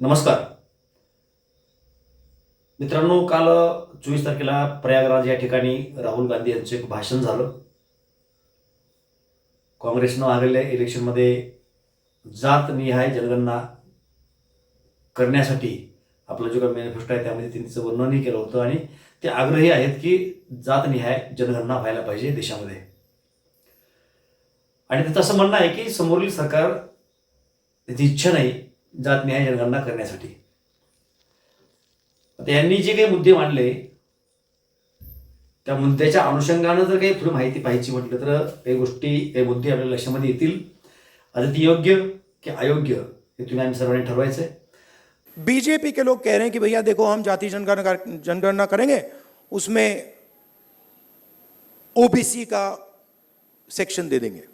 नमस्कार. मित्रांनो काल चोवीस तारखेला प्रयागराज या ठिकाणी राहुल गांधी यांचं एक भाषण झालं. काँग्रेसनं आलेल्या इलेक्शनमध्ये जातनिहाय जनगणना करण्यासाठी आपला जो काही मॅनिफेस्टो आहे त्यामध्ये त्यांचं वर्णनही केलं होतं आणि ते आग्रही आहेत की जातनिहाय जनगणना व्हायला पाहिजे देशामध्ये. आणि त्याचं असं म्हणणं आहे की समोरील सरकार त्याची इच्छा नाही जातनिहाय जनगणना करण्यासाठी. आता यांनी जे काही मुद्दे मांडले त्या मुद्द्याच्या अनुषंगानं जर काही पुढे माहिती पाहायची म्हटलं तर काही गोष्टी काही मुद्दे आपल्या लक्षामध्ये येतील. आता ती योग्य की अयोग्य हे तुम्ही आम्ही सर्वांनी ठरवायचं आहे बीजेपी के लोग कह रहे हैं कि भैया देखो हम जाती जनगणना जनगणना करेंगे उसमें ओबीसी का सेक्शन दे देंगे।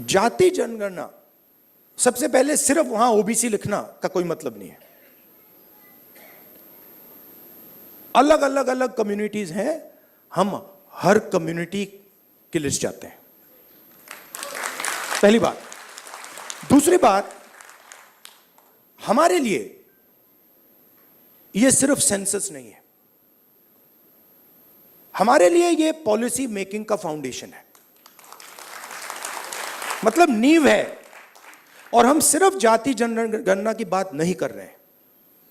जाति जनगणना। सबसे पहले सिर्फ़ वहाँ ओबीसी लिखना का कोई मतलब नहीं है। अलग अलग अलग कम्युनिटीज हैं, हम हर कम्युनिटी की लिस्ट जाते हैं। पहली बात। दूसरी बात, हमारे लिए ये सिर्फ़ सेंसस नहीं है। हमारे लिए यह पॉलिसी मेकिंग का फाउंडेशन है। मतलब नींव है। और हम सिर्फ़ जाति जनगणना की बात नहीं कर रहे हैं।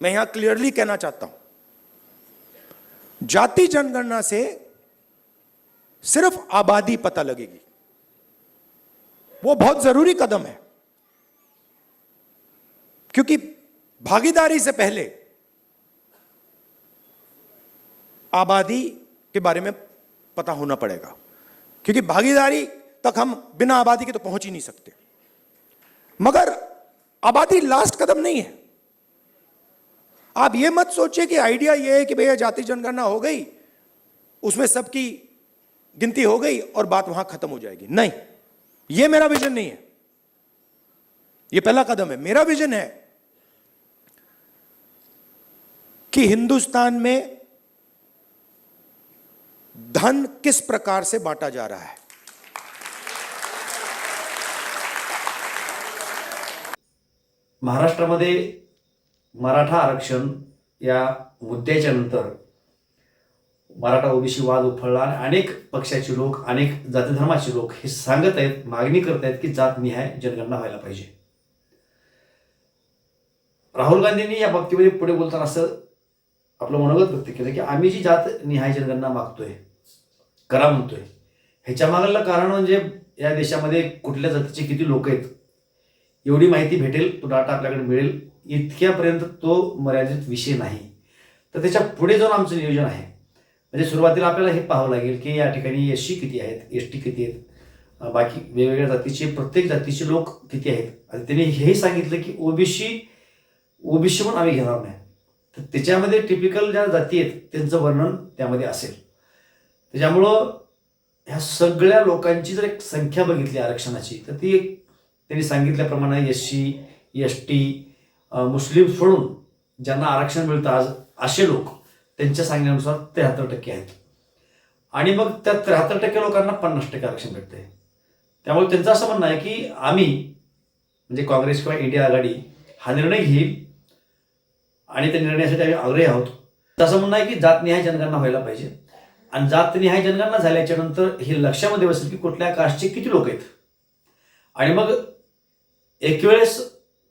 मैं यहाँ क्लियरली कहना चाहता हूँ। जाति जनगणना से सिर्फ़ आबादी पता लगेगी। वो बहुत ज़रूरी कदम है। क्योंकि भागीदारी से पहले आबादी के बारे में पता होना पड़ेगा। क्योंकि भागीदारी तक हम बिना आबादी के तो पहुँच ही नहीं सकते। मगर आबादी लास्ट कदम नहीं है। आप ये मत सोचिए कि आइडिया ये है कि भैया जाति जनगणना हो गई, उसमें सबकी गिनती हो गई और बात वहाँ खत्म हो जाएगी। नहीं, ये मेरा विजन नहीं है। ये पहला कदम है। मेरा विजन है कि हिंदुस्तान में धन किस प्रकार से बांटा जा रहा है। महाराष्ट्रामध्ये मराठा आरक्षण या मुद्द्याच्या नंतर मराठा ओबीसी वाद उफळला आणि अनेक पक्षाचे लोक अनेक जाती धर्माचे लोक हे सांगत आहेत मागणी करत आहेत की जात निहाय जनगणना व्हायला पाहिजे. राहुल गांधींनी या बाबतीमध्ये पुढे बोलताना असं आपलं मनोगत व्यक्त केलं की आम्ही जी जात निहाय जनगणना मागतोय करा म्हणतोय ह्याच्या मागलं कारण म्हणजे या देशामध्ये कुठल्या जातीचे किती लोक आहेत एवढी माहिती भेटेल तो डाटा आपल्याकडे मिळेल. इतक्यापर्यंत तो मर्यादित विषय नाही. तर त्याच्या पुढे जाऊन आमचं नियोजन आहे. म्हणजे सुरुवातीला आपल्याला हे पाहावं लागेल की या ठिकाणी एस सी किती आहेत एस टी किती आहेत बाकी वेगवेगळ्या जातीचे प्रत्येक जातीचे लोक किती आहेत. आणि त्यांनी हेही सांगितलं की ओबीसी ओबीसी पण आम्ही घेणार नाही. तर त्याच्यामध्ये टिपिकल ज्या जाती आहेत त्यांचं वर्णन त्यामध्ये असेल. त्याच्यामुळं ह्या सगळ्या लोकांची जर एक संख्या बघितली आरक्षणाची तर ती एक त्यांनी सांगितल्याप्रमाणे एस सी एस टी मुस्लिम सोडून ज्यांना आरक्षण मिळतं आज असे लोक त्यांच्या सांगण्यानुसार त्र्याहत्तर टक्के आहेत. आणि मग त्या त्र्याहत्तर टक्के लोकांना पन्नास टक्के आरक्षण भेटते त्यामुळे त्यांचं असं म्हणणं आहे की आम्ही म्हणजे काँग्रेस किंवा इंडिया आघाडी हा निर्णय घेईल आणि त्या निर्णयासाठी आम्ही आग्रही आहोत. तसं म्हणणं आहे की जातनिहाय जनगणना व्हायला पाहिजे. आणि जातनिहाय जनगणना झाल्याच्यानंतर हे लक्षामध्ये बसेल की कुठल्या कास्टचे किती लोक आहेत. आणि मग एक वेळेस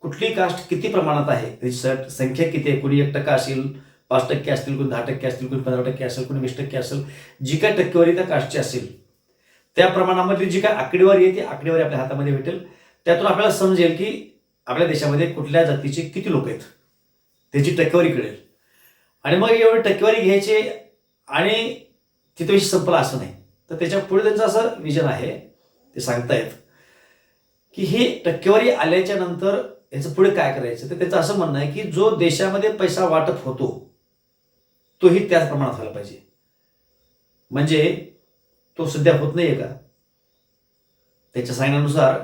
कुठली कास्ट किती प्रमाणात आहे? त्याची संख्या किती आहे? कुणी एक टक्का असेल पाच टक्के असतील कोणी दहा टक्के असतील कोणी पंधरा टक्के असेल कोणी वीस टक्के असेल जी काय टक्केवारी त्या कास्टची असेल त्या प्रमाणामध्ये जी काय आकडेवारी आहे ती आकडेवारी आपल्या हातामध्ये भेटेल. त्यातून आपल्याला समजेल की आपल्या देशामध्ये कुठल्या जातीचे किती लोक आहेत त्याची टक्केवारी कळेल. आणि मग एवढी टक्केवारी घ्यायची आणि तिथे विषय संपला असं नाही. तर त्याच्या पुढे त्यांचं असं विजन आहे ते सांगतायत. की ही टक्केवारी आल्याच्यानंतर याचं पुढे काय करायचं? तर त्याचं असं म्हणणं आहे की जो देशामध्ये पैसा वाटप होतो तोही त्याच प्रमाणात व्हायला पाहिजे. म्हणजे तो सध्या होत नाहीये का? त्याच्या सांगण्यानुसार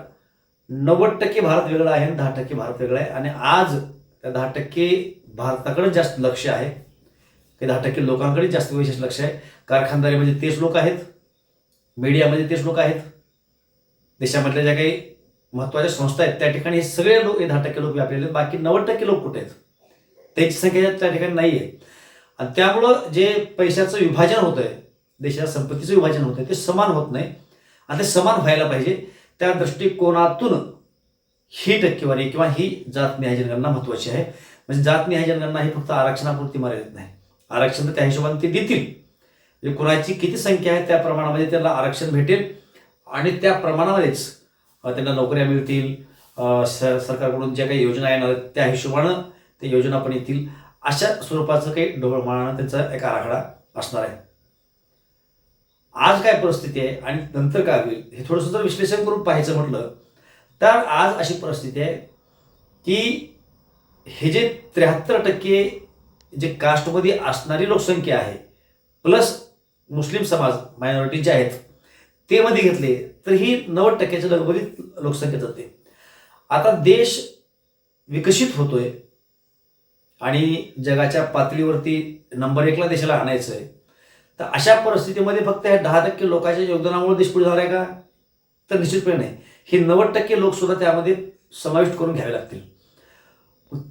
नव्वद टक्के भारत वेगळा आहे आणि दहा टक्के भारत वेगळा आहे. आणि आज त्या दहा टक्के भारताकडे जास्त लक्ष आहे. की दहा टक्के लोकांकडे जास्त विशेष लक्ष आहे. कारखानदारीमध्ये तेच लोक आहेत. मीडियामध्ये तेच लोक आहेत. देशामधल्या ज्या काही महत्त्वाच्या संस्था आहेत. त्या ठिकाणी हे सगळे लोक हे दहा टक्के लोक व्यापलेले आहेत. बाकी नव्वद टक्के लोक कुठे आहेत? त्यांची संख्या त्या ठिकाणी नाही आहे आणि त्यामुळं जे पैशाचं विभाजन होतं आहे देशाच्या संपत्तीचं विभाजन होतं आहे ते समान होत नाही. आणि ते समान व्हायला पाहिजे. त्या दृष्टिकोनातून ही टक्केवारी किंवा ही जातनिहाय जनगणना महत्वाची आहे. म्हणजे जातनिहाय जनगणना ही फक्त आरक्षणापुरती मर्यादित नाही. आरक्षण तर त्या हिशोबाने ते देतील. म्हणजे कुणाची किती संख्या आहे त्या प्रमाणामध्ये त्यांना आरक्षण भेटेल. आणि त्या प्रमाणामध्येच त्यांना नोकऱ्या मिळतील. स- सरकारकडून ज्या काही योजना येणार त्या हिशोबानं ते योजना पण येतील. अशा स्वरूपाचं काही ढोबळमाळानं त्यांचा एक आराखडा असणार आहे. आज काय परिस्थिती आहे आणि नंतर काय होईल हे थोडंसं जर विश्लेषण करून पाहायचं म्हटलं तर आज अशी परिस्थिती आहे की हे जे त्र्याहत्तर टक्के जे कास्टमध्ये असणारी लोकसंख्या आहे प्लस मुस्लिम समाज मायनॉरिटी जे आहेत ते मध्ये घेतले तर ही नव्वद टक्क्याच्या लगबगीत लोकसंख्या जाते. आता देश विकसित होतोय आणि जगाच्या पातळीवरती नंबर एकला देशाला आणायचं आहे तर अशा परिस्थितीमध्ये फक्त ह्या दहा टक्के लोकांच्या योगदानामुळे देश पुढे झाला आहे का? तर निश्चितपणे नाही. हे नव्वद टक्के लोकसुद्धा त्यामध्ये समाविष्ट करून घ्यावे लागतील.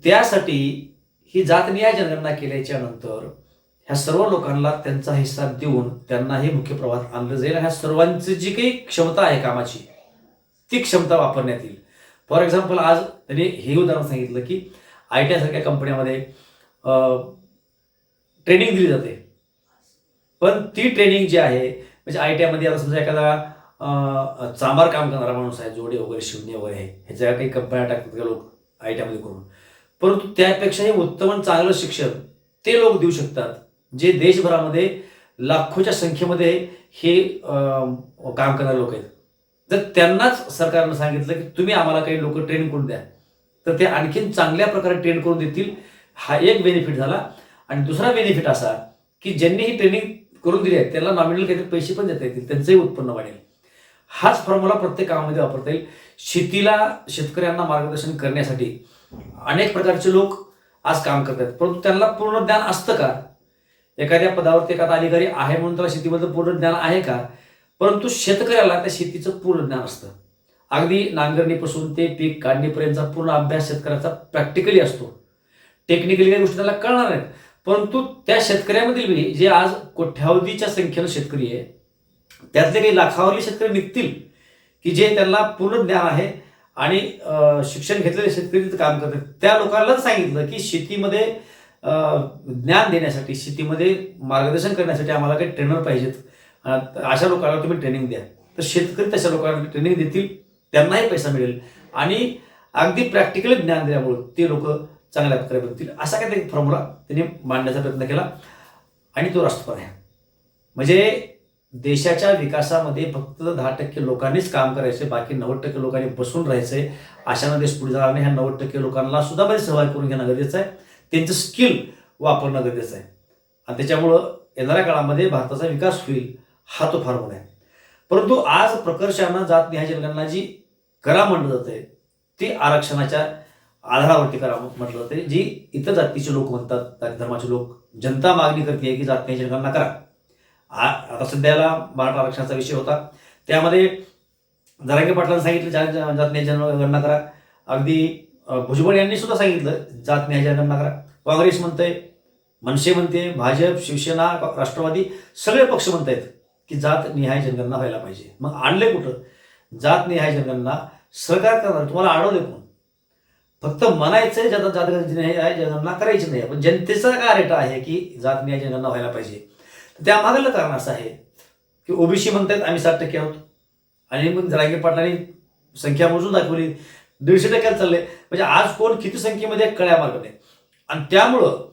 त्यासाठी ही जातनिहाय जनगणना केल्याच्यानंतर ह्या सर्व लोकांना त्यांचा हिस्सा देऊन त्यांनाही मुख्य प्रवाहात आणलं जाईल. ह्या सर्वांची जी काही क्षमता आहे कामाची ती क्षमता वापरण्यात येईल. फॉर एक्झाम्पल आज त्यांनी हे उदाहरण सांगितलं की आय टी सारख्या कंपन्यामध्ये ट्रेनिंग दिली जाते. पण ती ट्रेनिंग जी आहे म्हणजे आय टी आयमध्ये आता समजा एखादा चांबार काम करणारा माणूस आहे जोडे वगैरे शिवणे वगैरे आहे ह्याच्या काही कंपन्या टाकतात का लोक आय टी आयमध्ये करून? परंतु त्यापेक्षाही उत्तम चांगलं शिक्षण ते लोक देऊ शकतात. जे देशभरामध्ये लाखोच्या संख्येमध्ये हे काम करणारे लोक आहेत. जर त्यांनाच सरकारनं सांगितलं की तुम्ही आम्हाला काही लोक ट्रेन करून द्या तर ते आणखीन चांगल्या प्रकारे ट्रेन करून देतील हा एक बेनिफिट झाला. आणि दुसरा बेनिफिट असा की ज्यांनी ही ट्रेनिंग करून दिली आहे त्याला नॉमिनल काहीतरी पैसे पण देता येतील त्यांचंही उत्पन्न वाढेल. हाच फॉर्म्युला प्रत्येक कामामध्ये वापरता येईल. शेतीला शेतकऱ्यांना मार्गदर्शन करण्यासाठी अनेक प्रकारचे लोक आज काम करतात परंतु त्यांना पूर्ण ज्ञान असतं का? एखाद्या पदावरती एखादा अधिकारी आहे म्हणून त्याला शेतीबद्दल पूर्ण ज्ञान आहे का? परंतु शेतकऱ्याला त्या शेतीचं पूर्ण ज्ञान असतं. अगदी नांगरणीपासून ते पीक काढणीपर्यंतचा पूर्ण अभ्यास शेतकऱ्याचा प्रॅक्टिकली असतो. टेक्निकली काही गोष्टी त्याला कळणार नाहीत. परंतु त्या शेतकऱ्यामधील बी जे आज कोट्यावधीच्या संख्येनं शेतकरी आहे त्यातले काही लाखावरले शेतकरी निघतील की जे त्यांना पूर्ण ज्ञान आहे आणि शिक्षण घेतलेले शेतकरी तिथं काम करतात. त्या लोकांनाच सांगितलं की शेतीमध्ये ज्ञान देण्यासाठी शेतीमध्ये मार्गदर्शन करण्यासाठी आम्हाला काही ट्रेनर पाहिजेत. अशा लोकांना तुम्ही ट्रेनिंग द्या. तर शेतकरी तशा लोकांना ट्रेनिंग देतील त्यांनाही पैसा मिळेल. आणि अगदी प्रॅक्टिकल ज्ञान दिल्यामुळं ते लोक चांगल्या प्रकारे बनतील असा काहीतरी फॉर्म्युला त्यांनी मांडण्याचा प्रयत्न केला. आणि तो राष्ट्रपती आहे. म्हणजे देशाच्या विकासामध्ये फक्त दहा टक्के लोकांनीच काम करायचे बाकी नव्वद टक्के लोकांनी बसून राहायचे. अशानं देश पुढे जाणार नाही. ह्या नव्वद टक्के लोकांना सुद्धा मध्ये सहभाग करून घेणं गरजेचं आहे. त्यांचं स्किल वापरणं गरजेचं आहे. आणि त्याच्यामुळं येणाऱ्या काळामध्ये भारताचा विकास होईल हा तो फार मोठा आहे. परंतु आज प्रकर्षानं जात निहाय जनगणना जी करा म्हटलं जाते ती आरक्षणाच्या आधारावरती करा म्हटलं जाते जी इतर जातीचे लोक म्हणतात जाती धर्माचे लोक जनता मागणी करते की जात निहाय जनगणना करा. आ- आता सध्याला मराठा आरक्षणाचा विषय होता. त्यामध्ये जरांगे पाटलांनी सांगितलं जात न्याय जनगणना करा. अगदी भुजबळ यांनी सुद्धा सांगितलं जात न्याय जनगणना करा. काँग्रेस म्हणतंय मनसे म्हणते भाजप शिवसेना राष्ट्रवादी सगळे पक्ष म्हणतायत की जात निहाय जनगणना व्हायला पाहिजे. मग आणले कुठं? जात निहाय जनगणना सरकार करणार तुम्हाला अडवले कोण? फक्त म्हणायचं आहे जात जात निहाय जनगणना करायची नाही. पण जनतेचा काय रेटा आहे की जात निहाय जनगणना व्हायला पाहिजे? त्या मागलं कारण असं आहे की ओबीसी म्हणतात आम्ही साठ टक्के आहोत. आणि मग जरांगे पाटलांनी संख्या मोजून दाखवली. दीडशे टक्क्यात चालले. म्हणजे आज कोण किती संख्येमध्ये कळ्या नाही. आणि त्यामुळं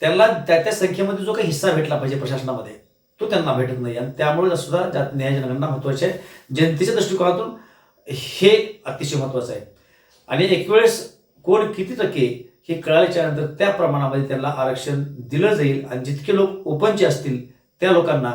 त्यांना त्या त्या संख्येमध्ये जो काही हिस्सा भेटला पाहिजे प्रशासनामध्ये तो त्यांना भेटत नाही. आणि त्यामुळे सुद्धा जात न्यायजनकांना महत्त्वाचे आहे. जनतेच्या दृष्टिकोनातून हे अतिशय महत्वाचं आहे. आणि एक वेळेस कोण किती टक्के हे कळाल्याच्या नंतर त्या प्रमाणामध्ये त्यांना आरक्षण दिलं जाईल आणि जितके लोक ओपनचे असतील त्या लोकांना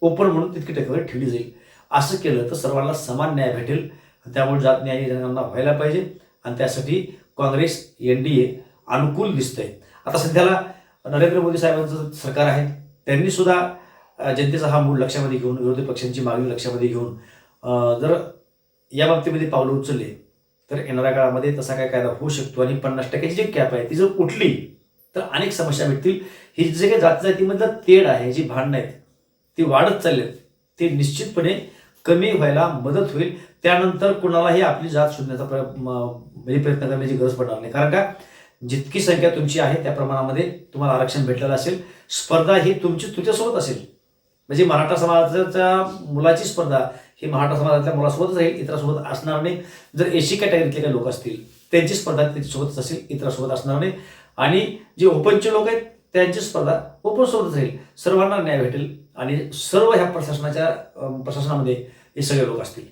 ओपन म्हणून तितकी टक्केवारी ठेवली जाईल. असं केलं तर सर्वांना समान न्याय भेटेल. त्यामुळे जात न्याय जनगणना व्हायला पाहिजे. आणि त्यासाठी काँग्रेस एन डी ए अनुकूल दिसतंय. आता सध्याला नरेंद्र मोदी साहेबांचं सरकार आहे त्यांनी सुद्धा जनतेचा हा मूळ लक्षामध्ये घेऊन विरोधी पक्षांची मागणी लक्षामध्ये घेऊन जर या बाबतीमध्ये पावलं उचलले तर येणाऱ्या काळामध्ये तसा काय कायदा होऊ शकतो. आणि पन्नास टक्क्याची जी कॅप आहे ती जर उठली तर अनेक समस्या भेटतील. ही जे काही जाती जातीमधलं तेढ आहे जी भांडणं आहेत ती वाढत चालली आहेत ते निश्चितपणे कमी व्हायला मदत होईल. त्यानंतर कुणालाही आपली जात शोधण्याचा म्हणजे प्रयत्न करण्याची गरज पडणार नाही. कारण का? जितकी संख्या तुमची आहे त्या प्रमाणामध्ये तुम्हाला आरक्षण भेटलेलं असेल. स्पर्धा ही तुमची तुझ्यासोबत असेल. म्हणजे मराठा समाजाच्या मुलाची स्पर्धा ही मराठा समाजातल्या मुलासोबतच राहील इतरासोबत असणार नाही. जर एसी कॅटेगरीतले काही लोक असतील त्यांची स्पर्धा त्यांच्यासोबतच असेल इतरासोबत असणार नाही. आणि जे ओपनचे लोक आहेत त्यांची स्पर्धा ओपन ओपनसोबतच राहील. सर्वांना न्याय भेटेल आणि सर्व ह्या प्रशासनाच्या प्रशासनामध्ये हे सगळे लोक असतील.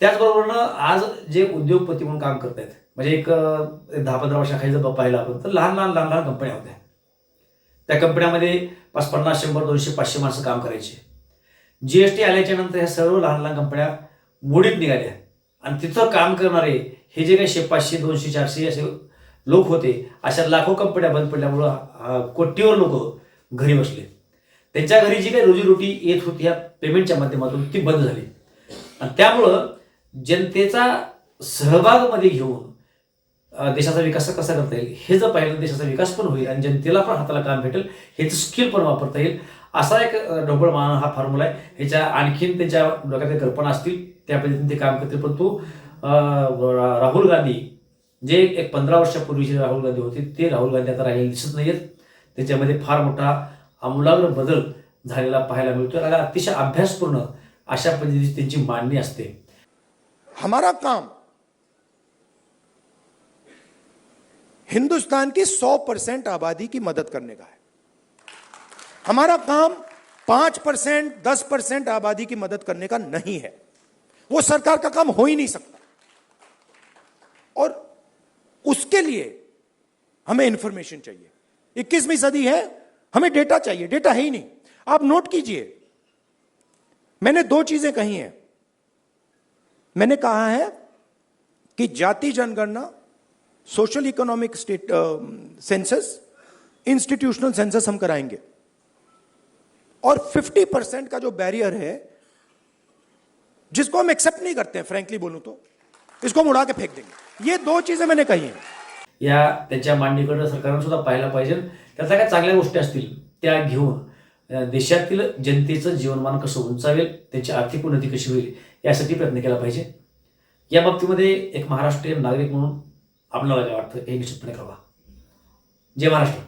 त्याचबरोबरनं आज जे उद्योगपती म्हणून काम करत आहेत म्हणजे एक दहा पंधरा वर्षाखाली जर पाहिलं आपण तर लहान लहान लहान लहान कंपन्या होत्या. त्या कंपन्यामध्ये पाच पन्नास शंभर दोनशे पाचशे माणसं काम करायचे. जी एस टी आल्याच्यानंतर ह्या सर्व लहान लहान कंपन्या मोडीत निघाल्या. आणि तिथं काम करणारे हे जे काही शे पाचशे दोनशे चारशे असे लोक होते. अशा लाखो कंपन्या बंद पडल्यामुळं कोट्यवर लोक घरी बसले. त्यांच्या घरी जी काही रोजीरोटी येत होती या पेमेंटच्या माध्यमातून ती बंद झाली. आणि त्यामुळं जनतेचा सहभागामध्ये घेऊन देशाचा विकास कसा करता येईल हे जर पाहिलं देशाचा विकास पण होईल आणि जनतेला पण हाताला काम भेटेल ह्याचं स्किल पण वापरता येईल. असा एक ढोबळ मान हा फॉर्म्युला आहे. ह्याच्या आणखीन त्यांच्या डोक्यात कल्पना असतील त्या पद्धतीने ते काम करतील. परंतु तो राहुल गांधी जे एक पंधरा वर्षापूर्वीचे राहुल गांधी होते ते राहुल गांधी आता राहिले दिसत नाहीयेत. त्याच्यामध्ये फार मोठा आमूलाग्र बदल झालेला पाहायला मिळतो आणि अतिशय अभ्यासपूर्ण अशा पद्धतीची त्यांची मांडणी असते. हमारा काम हिंदुस्तान की 100 परसेंट आबादी की मदद करने का है। हमारा काम पांच परसेंट दस परसेंट आबादी की मदद करने का नहीं है। वो सरकार का काम हो ही नहीं सकता। उसके लिए हमें इंफॉर्मेशन चाहिए। 21वीं सदी है, हमें डेटा चाहिए। डेटा है ही नहीं। आप नोट कीजिए। मैंने दो चीज़ें कही हैं। मैंने कहा है कि जाति जनगणना social economic state census institutional census हम कराएँगे। और 50 परसेंट का जो बैरियर है, जिसको हम एक्सेप्ट नहीं करते हैं फ्रैंकली बोलूँ तो इसको हम उड़ा के फेंक देंगे। ये दो चीजें मैंने कही हैं। या त्यांच्या मांडणीकडे सरकारनं सुद्धा पाहायला पाहिजे. त्याचा काय चांगल्या गोष्टी असतील त्या घेऊन देशातील जनतेचं जीवनमान कसं उंचावेल त्यांची आर्थिक उन्नती कशी होईल यासाठी प्रयत्न केला पाहिजे. या बाबतीमध्ये एक महाराष्ट्रीयन नागरिक म्हणून आपल्याला काय वाटतं हे निश्चितपणे कळवा. जय महाराष्ट्र.